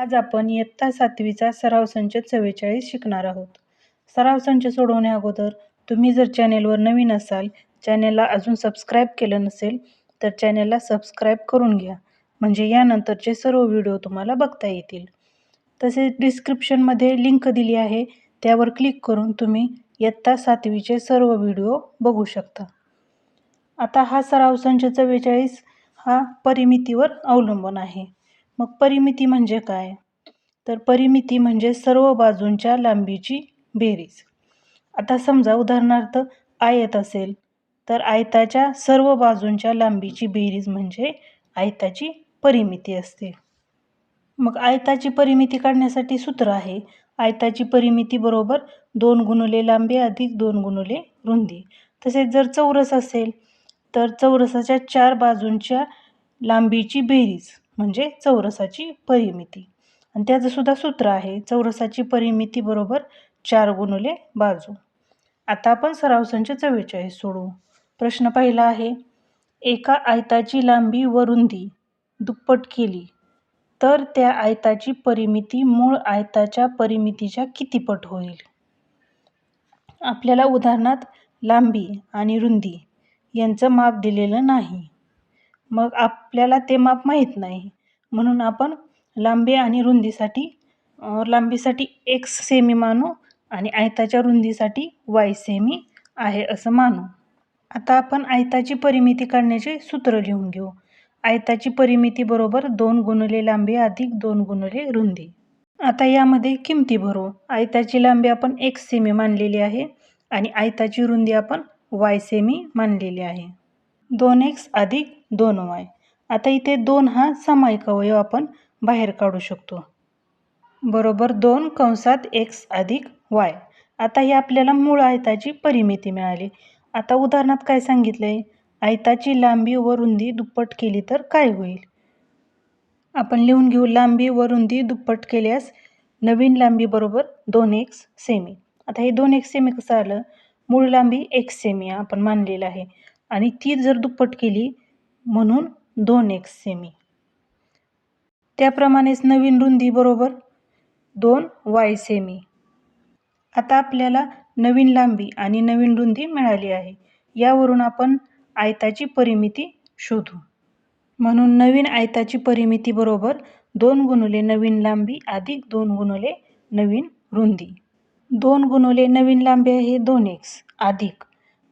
आज आपण इयत्ता सातवीचा सराव संच चव्वेचाळीस शिकणार आहोत. सराव संच सोडवण्या अगोदर तुम्ही जर चॅनेलवर नवीन असाल, चॅनेलला अजून सबस्क्राईब केलं नसेल तर चॅनेलला सबस्क्राईब करून घ्या म्हणजे यानंतरचे सर्व व्हिडिओ तुम्हाला बघता येतील. तसेच डिस्क्रिप्शनमध्ये लिंक दिली आहे त्यावर क्लिक करून तुम्ही इयत्ता सातवीचे सर्व व्हिडिओ बघू शकता. आता हा सराव संच चव्वेचाळीस हा परिमितीवर अवलंबून आहे. मग परिमिती म्हणजे काय? तर परिमिती म्हणजे सर्व बाजूंच्या लांबीची बेरीज. आता समजा उदाहरणार्थ आयत असेल तर आयताच्या सर्व बाजूंच्या लांबीची बेरीज म्हणजे आयताची परिमिती असते. मग आयताची परिमिती काढण्यासाठी सूत्र आहे. आयताची परिमिती बरोबर दोन गुणुले लांबी अधिक दोन गुणुले रुंदी. तसेच जर चौरस असेल तर चौरसाच्या चार बाजूंच्या लांबीची बेरीज म्हणजे चौरसाची परिमिती आणि त्याचं सुद्धा सूत्र आहे. चौरसाची परिमिती बरोबर चार गुणिले बाजू. आता आपण सराव संच चव्वेचाळीस सोडू प्रश्न पहिला आहे, एका आयताची लांबी व रुंदी दुप्पट केली तर त्या आयताची परिमिती मूळ आयताच्या परिमितीच्या कितीपट होईल? आपल्याला उदाहरणात लांबी आणि रुंदी यांचं माप दिलेलं नाही. मग आपल्याला ते माप माहीत नाही म्हणून आपण लांबी आणि रुंदीसाठी लांबीसाठी एक्स सेमी मानू आणि आयताच्या रुंदीसाठी वाय सेमी आहे असं मानू. आता आपण आयताची परिमिती काढण्याचे सूत्र लिहून घेऊ. आयताची परिमिती बरोबर दोन गुणले लांबी अधिक दोन गुणले रुंदी. आता यामध्ये किमती भरू. आयताची लांबी आपण एक्स सेमी मानलेली आहे आणि आयताची रुंदी आपण वाय सेमी मानलेली आहे. दोन एक्स अधिक दोन वाय. आता इथे दोन हा सामायिक अवयव आपण बाहेर काढू शकतो. बरोबर दोन कंसात एक्स अधिक वाय. आता ही आपल्याला मूळ आयताची परिमिती मिळाली. आता उदाहरणात काय सांगितलं आहे आयताची लांबी व रुंदी दुप्पट केली तर काय होईल? आपण लिहून घेऊ लांबी व रुंदी दुप्पट केल्यास नवीन लांबी बरोबर दोन एक्स सेमी. आता हे दोन एक्स सेमी कसं आलं? मूळ लांबी एक्स सेमी आपण मानलेलं आहे आणि ती जर दुप्पट केली म्हणून दोन एक्स सेमी. त्याप्रमाणेच नवीन रुंदी बरोबर दोन वाय सेमी. आता आपल्याला नवीन लांबी आणि नवीन रुंदी मिळाली आहे. यावरून आपण आयताची परिमिती शोधू. म्हणून नवीन आयताची परिमिती बरोबर दोन गुणिले नवीन लांबी अधिक दोन गुणिले नवीन रुंदी. दोन गुणिले नवीन लांबी आहे दोन एक्स अधिक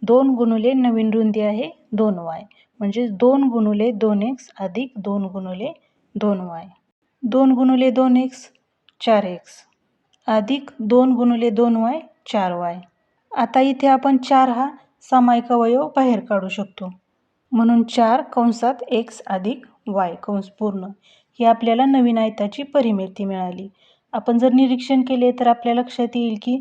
दोन गुणुले नवीन रुंदी आहे दोन वाय म्हणजे दोन गुणुले दोन एक्स अधिक दोन गुणुले दोन वाय. दोन गुणुले दोन एक्स चार एक्स अधिक दोन गुणुले दोन वाय चार वाय. आता इथे आपण चार हा सामायिक अवयव बाहेर काढू शकतो. म्हणून चार कंसात एक्स अधिक वाय कंस पूर्ण ही आपल्याला नवीन आयताची परिमिती मिळाली. आपण जर निरीक्षण केले तर आपल्या लक्षात येईल की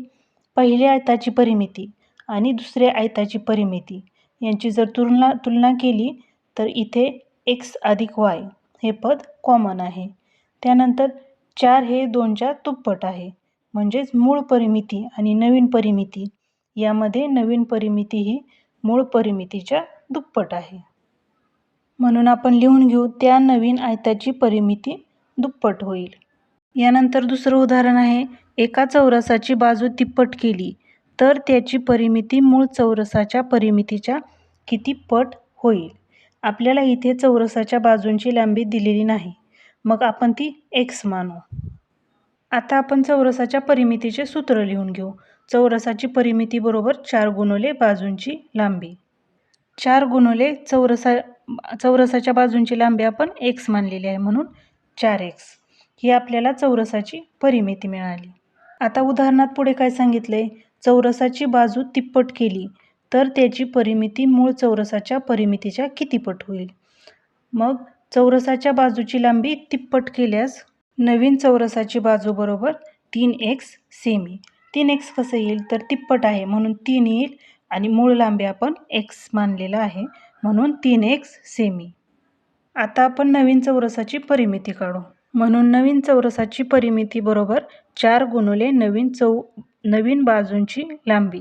पहिल्या आयताची परिमिती आणि दुसरे आयताची परिमिती यांची जर तुलना तुलना केली तर इथे एक्स अधिक वाय हे पद कॉमन आहे. त्यानंतर चार हे दोनच्या दुप्पट आहे म्हणजेच मूळ परिमिती आणि नवीन परिमिती यामध्ये नवीन परिमिती ही मूळ परिमितीच्या दुप्पट आहे. म्हणून आपण लिहून घेऊ त्या नवीन आयताची परिमिती दुप्पट होईल. यानंतर दुसरं उदाहरण आहे एका चौरसाची बाजू तिप्पट केली तर त्याची परिमिती मूळ चौरसाच्या परिमितीच्या किती पट होईल? आपल्याला इथे चौरसाच्या बाजूंची लांबी दिलेली नाही मग आपण ती एक्स मानू. आता आपण चौरसाच्या परिमितीचे सूत्र लिहून घेऊ. चौरसाची परिमिती बरोबर चार गुणिले बाजूंची लांबी. चार गुणिले चौरसा चौरसाच्या बाजूंची लांबी आपण एक्स मानलेली आहे म्हणून चार एक्स ही आपल्याला चौरसाची परिमिती मिळाली. आता उदाहरणात पुढे काय सांगितलं आहे चौरसाची बाजू तिप्पट केली तर त्याची परिमिती मूळ चौरसाच्या परिमितीच्या कितीपट होईल? मग चौरसाच्या बाजूची लांबी तिप्पट केल्यास नवीन चौरसाची बाजू बरोबर तीन एक्स सेमी. तीन एक्स कसं येईल? तर तिप्पट आहे म्हणून तीन येईल आणि मूळ लांबी आपण एक्स मानलेला आहे म्हणून तीन एक्स सेमी. आता आपण नवीन चौरसाची परिमिती काढू. म्हणून नवीन चौरसाची परिमिती बरोबर चार गुणिले नवीन चौ नवीन बाजूंची लांबी.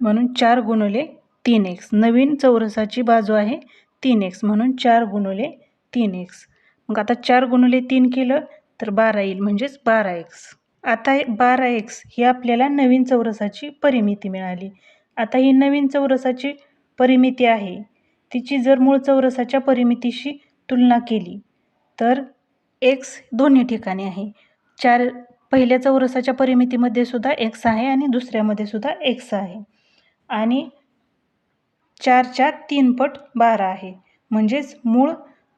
म्हणून चार गुणिले तीन एक्स. नवीन चौरसाची बाजू आहे तीन एक्स म्हणून चार गुणिले तीन एक्स. मग आता चार गुणिले तीन केलं तर बारा येईल म्हणजेच बारा एक्स आता बारा एक्स ही आपल्याला नवीन चौरसाची परिमिती मिळाली. आता ही नवीन चौरसाची परिमिती आहे. तिची जर मूळ चौरसाच्या परिमितीशी तुलना केली तर एक्स दोन्ही ठिकाणी आहे. चार पहिल्या चौरसाच्या परिमितीमध्ये सुद्धा एक्स आहे आणि दुसऱ्यामध्ये सुद्धा एक्स आहे. आणि चारच्या तीन पट बारा आहे. म्हणजेच मूळ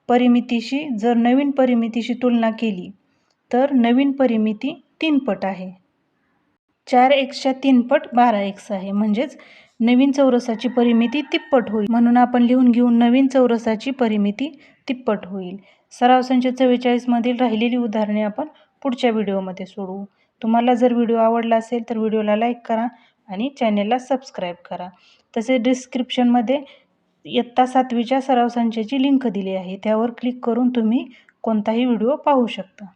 परिमितीशी जर नवीन परिमितीशी तुलना केली तर नवीन परिमिती तीन पट आहे. चार एक्सच्या तीन पट बारा एक्स आहे. म्हणजेच नवीन चौरसाची परिमिती तिप्पट होईल. म्हणून आपण लिहून घेऊन नवीन चौरसाची परिमिती तिप्पट होईल. सराव संच चव्वेचाळीसमधील राहिलेली उदाहरणे आपण पुढच्या व्हिडिओमध्ये सोडवू. तुम्हाला जर व्हिडिओ आवडला असेल तर व्हिडिओला लाईक करा आणि चॅनेलला सबस्क्राईब करा. तसेच डिस्क्रिप्शनमध्ये इयत्ता सातवीच्या सराव संचाची लिंक दिली आहे. त्यावर क्लिक करून तुम्ही कोणताही व्हिडिओ पाहू शकता.